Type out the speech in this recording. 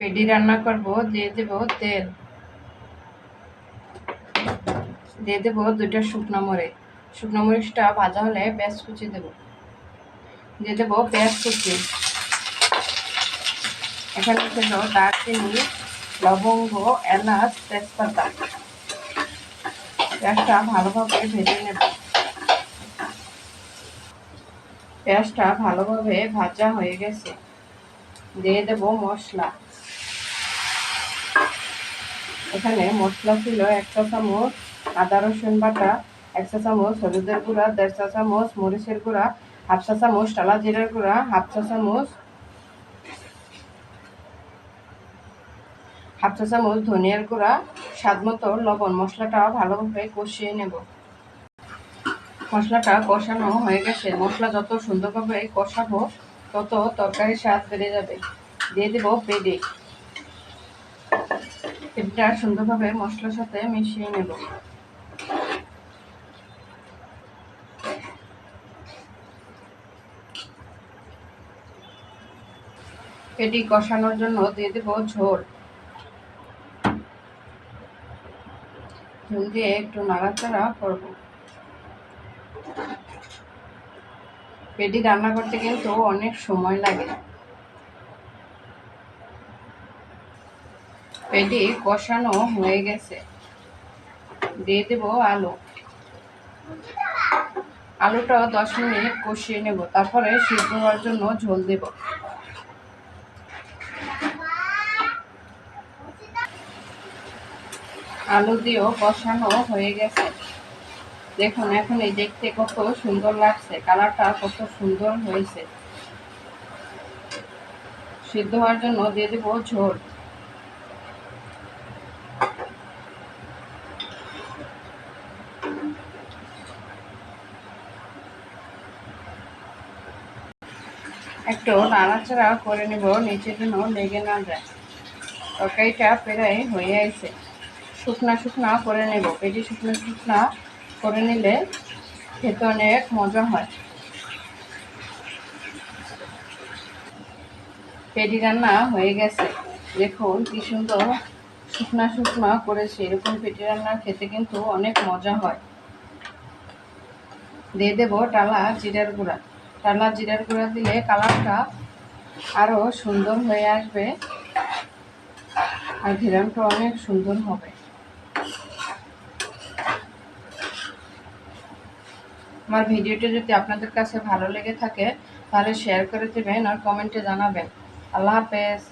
Paddy রান্না করব, দিয়ে দেব তেল। দিয়ে দেব দুইটা শুকনো মরিচ। শুকনো মরিচটা ভাজা হলে পেঁয়াজ কুচি দেব। দিয়ে দেব পেঁয়াজ কুচি। এখানে ছিল দারচিনি, লবঙ্গ, এলাচ, তেজপাতা। পেঁয়াজটা ভালোভাবে ভেজে নেব। পেঁয়াজটা ভালোভাবে ভাজা হয়ে গেছে। দিয়ে দেব মশলা। এখানে মশলা ছিল এক চা চামচ আদা, রসুন বাটা, এক চা চামচ হলুদের গুঁড়া, দেড় চা চামচ মরিচের গুঁড়া, হাফ চা চামচ টালা জিরার গুঁড়া, হাফ চা চামচ হাফ চা চামচ ধনিয়ার গুঁড়া, স্বাদ মতো লবণ। মশলাটা ভালোভাবে কষিয়ে নেব। মশলাটা কষানো হয়ে গেছে। মশলা যত সুন্দরভাবে কষাবো, তত তরকারির স্বাদ বেড়ে যাবে। দিয়ে দেব পেঁড়ে পেঁপেটা সুন্দরভাবে মশলার সাথে মিশিয়ে নেব। পেটি কষানোর জন্য দিয়ে দেব ঝোল। ঝোল দিয়ে একটু নাড়াচাড়া করব। পেটি রান্না করতে কিন্তু অনেক সময় লাগে। পেটি কষানো হয়ে গেছে। দিয়ে দেব আলু। আলুটা দশ মিনিট কষিয়ে নেব, তারপরে সিদ্ধ হওয়ার জন্য ঝোল দেব। আলু দিয়েও কষানো হয়ে গেছে। দেখুন, এখন এই দেখতে কত সুন্দর লাগছে, কালারটা কত সুন্দর হয়েছে। সিদ্ধ হওয়ার জন্য দিয়ে দেবো ঝোল। একটু নাড়াচাড়া করে নেব নিচে যেন লেগে না যায়। তরকারিটা প্রায় হয়ে আছে শুকনা শুকনা করে নেব। পেটি শুকনো শুকনা করে নিলে খেতে অনেক মজা হয়। পেটি রান্না হয়ে গেছে। দেখুন কি সুন্দর শুকনা শুকনা করেছে। এরকম পেটি রান্না খেতে কিন্তু অনেক মজা হয়। দিয়ে দেবো টালা জিরার গুঁড়া। টালা জিরার গুঁড়া দিলে কালারটা আরও সুন্দর হয়ে আসবে আর ঘিরামটা অনেক সুন্দর হবে। আমার ভিডিওটি যদি আপনাদের কাছে ভালো লেগে থাকে, তাহলে শেয়ার করে দেবেন আর কমেন্টে জানাবেন। আল্লাহ হাফেজ।